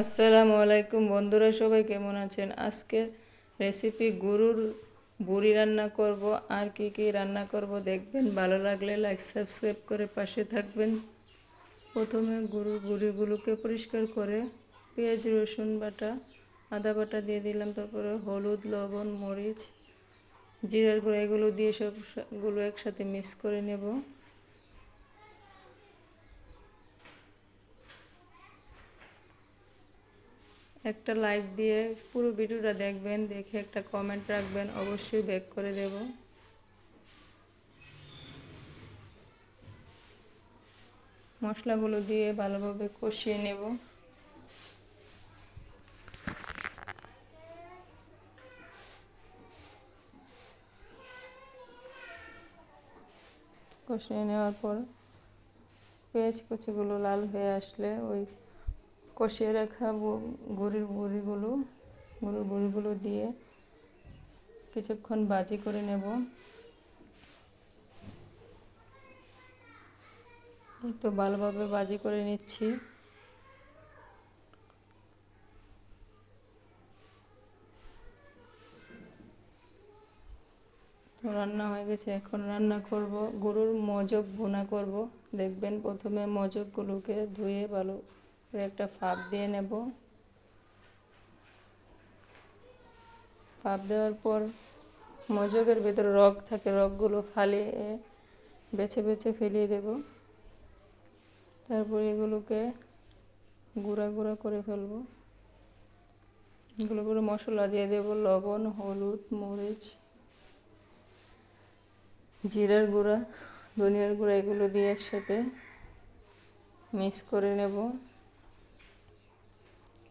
আসসালামু আলাইকুম বন্ধুরা, সবাই কেমন আছেন? আজকে রেসিপি গরুর বুড়ি রান্না করব। আর কি কি রান্না করব দেখবেন। ভালো লাগলে লাইক সাবস্ক্রাইব করে পাশে থাকবেন। প্রথমে গরুর বুড়িগুলোকে পরিষ্কার করে পেঁয়াজ, রসুন বাটা, আদা বাটা দিয়ে দিলাম। তারপরে হলুদ, লবণ, মরিচ, জিরার গুঁড়ো, এগুলো দিয়ে সবগুলো একসাথে মিক্স করে নেব। একটা লাইক দিয়ে পুরো ভিডিওটা দেখবেন, দেখে একটা কমেন্ট রাখবেন, অবশ্যই ব্যাক করে দেব। মশলাগুলো দিয়ে ভালোভাবে কষিয়ে নেব। কষিয়ে নেওয়ার পর পেঁয়াজ কুচিগুলো লাল হয়ে আসলে ওই কষিয়ে রাখা গরুর বড়িগুলো গরুর বড়িগুলো দিয়ে কিছুক্ষণ বাজি করে নেব। তো ভালোভাবে বাজি করে নিচ্ছি। তো রান্না হয়ে গেছে, এখন রান্না করব। গরুর মজক বোনা করব। দেখবেন প্রথমে মজকগুলোকে ধুয়ে ভালো একটা ফাঁপ দিয়ে নেব। ফাঁপ দেওয়ার পর মজকের ভেতরে রগ থাকে, রগগুলো ফালিয়ে বেছে বেছে ফেলিয়ে দেব। তারপর এগুলোকে গুঁড়া গুঁড়া করে ফেলব। এগুলো করে মশলা দিয়ে দেব, লবণ, হলুদ, মরিচ, জিরার গুঁড়া, ধনিয়ার গুঁড়া এগুলো দিয়ে একসাথে মিক্স করে নেব।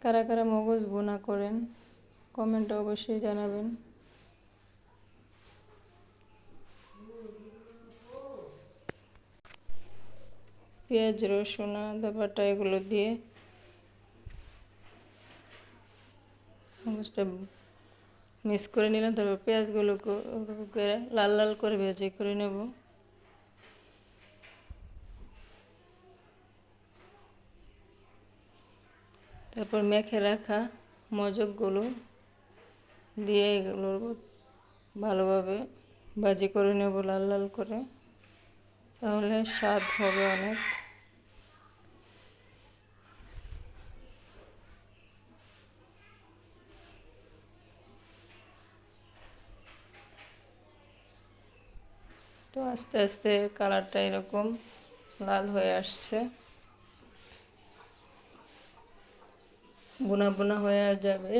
কারা কারা মগজ বোনা করেন কমেন্টে অবশ্যই জানাবেন। পেঁয়াজ, রসুন, আদা, বাটা এগুলো দিয়ে মগজটা মিক্স করে নিলাম, তারপর পেঁয়াজগুলোকে লাল লাল করে ভেজে করে নেব। তারপর মেখে রাখা মজকগুলো দিয়ে এগুলোর ভালোভাবে ভাজি করে নেব লাল লাল করে। তাহলে স্বাদ হবে অনেক। তো আস্তে আস্তে কালারটা এরকম লাল হয়ে আসছে। বোনা বোনা হয়ে যাবে,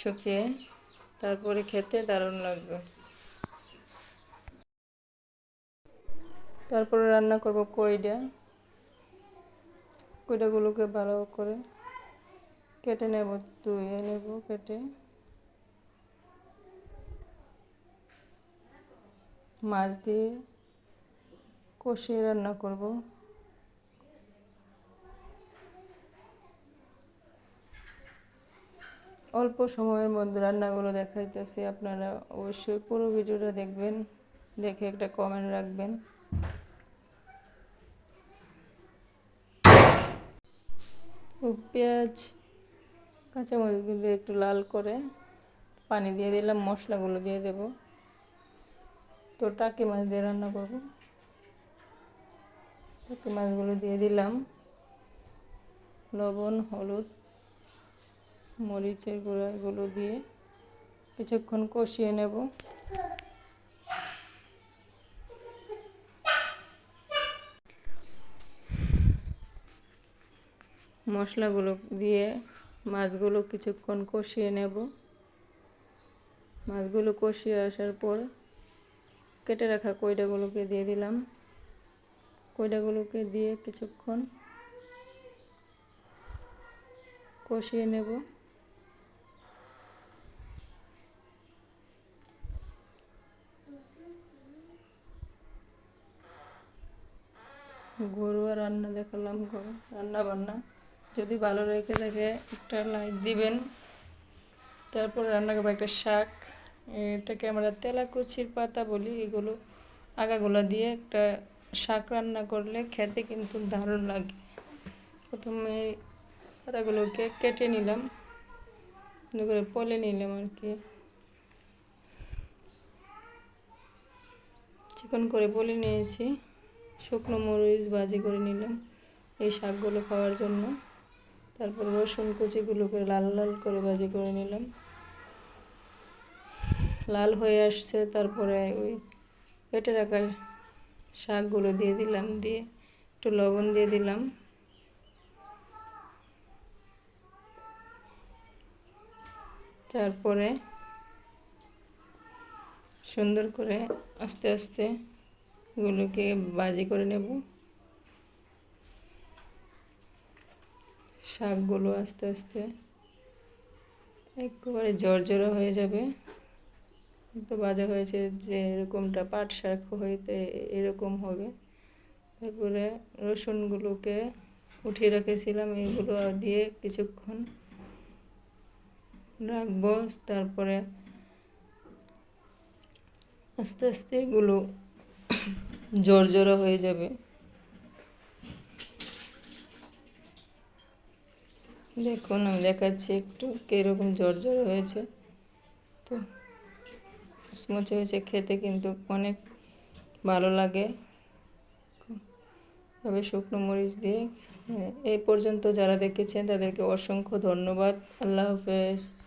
শুকিয়ে তারপরে খেতে দারুণ লাগবে। তারপরে রান্না করব কইডা কইডাগুলোকে ভালো করে কেটে নেব, ধুয়ে নেব কেটে। মাছ দিয়ে কষিয়ে রান্না করব। অল্প সময়ের মধ্যে রান্নাগুলো দেখাইতেছি। আপনারা অবশ্যই পুরো ভিডিওটা দেখবেন, দেখে একটা কমেন্ট রাখবেন। পেঁয়াজ কাঁচামরিচগুলো একটু লাল করে পানি দিয়ে দিলাম, মশলাগুলো দিয়ে দেব। তো টাকি মাছ দিয়ে রান্না করব। টাকি মাছগুলো দিয়ে দিলাম। লবণ, হলুদ মরিচের গুঁড়া এগুলো দিয়ে কিছুক্ষণ কষিয়ে নেব। মশলাগুলো দিয়ে মাছগুলো কিছুক্ষণ কষিয়ে নেব। মাছগুলো কষিয়ে আসার পর কেটে রাখা কয়টাগুলোকে দিয়ে দিলাম। কয়টাগুলোকে দিয়ে কিছুক্ষণ কষিয়ে নেব। দেখালাম রান্না বান্না যদি ভালো রেখে থাকে, একটা লাইক দিবেন। তারপর রান্না করব একটা শাক। এটাকে আমরা তেলাকুচির পাতা বলি, এগুলো আগাগুলো দিয়ে একটা শাক রান্না করলে খেতে কিন্তু দারুণ লাগে। প্রথমে পাতাগুলোকে কেটে নিলাম করে পলে নিলাম আর কি। চিকন করে পলে নিয়েছি, শুকনো মরিচ ভাজি করে নিলাম। এই শাকগুলো খাওয়ার জন্য। তারপর রসুন কুচিগুলোকে লাল লাল করে ভাজি করে নিলাম। লাল হয়ে আসছে, তারপরে ওই কেটে রাখা শাকগুলো দিয়ে দিলাম, দিয়ে একটু লবণ দিয়ে দিলাম। তারপরে সুন্দর করে আস্তে আস্তে এগুলোকে বাজি করে নেব। শাকগুলো আস্তে আস্তে একেবারে জর্জরা হয়ে যাবে। তো বাজা হয়েছে যে এরকমটা পাট শাক হইতে এরকম হবে। তারপরে রসুনগুলোকে উঠিয়ে রেখেছিলাম এইগুলো দিয়ে কিছুক্ষণ রাখব। তারপরে আস্তে আস্তে এগুলো জর্জরা হয়ে যাবে। দেখুন, আমি দেখাচ্ছি একটু কীরকম জর্জরা হয়েছে। তো, মুচমুচে হয়েছে খেতে কিন্তু অনেক ভালো লাগে। তবে শুকনো মরিচ দিয়ে এই পর্যন্ত যারা দেখেছেন তাদেরকে অসংখ্য ধন্যবাদ। আল্লাহ হাফেজ।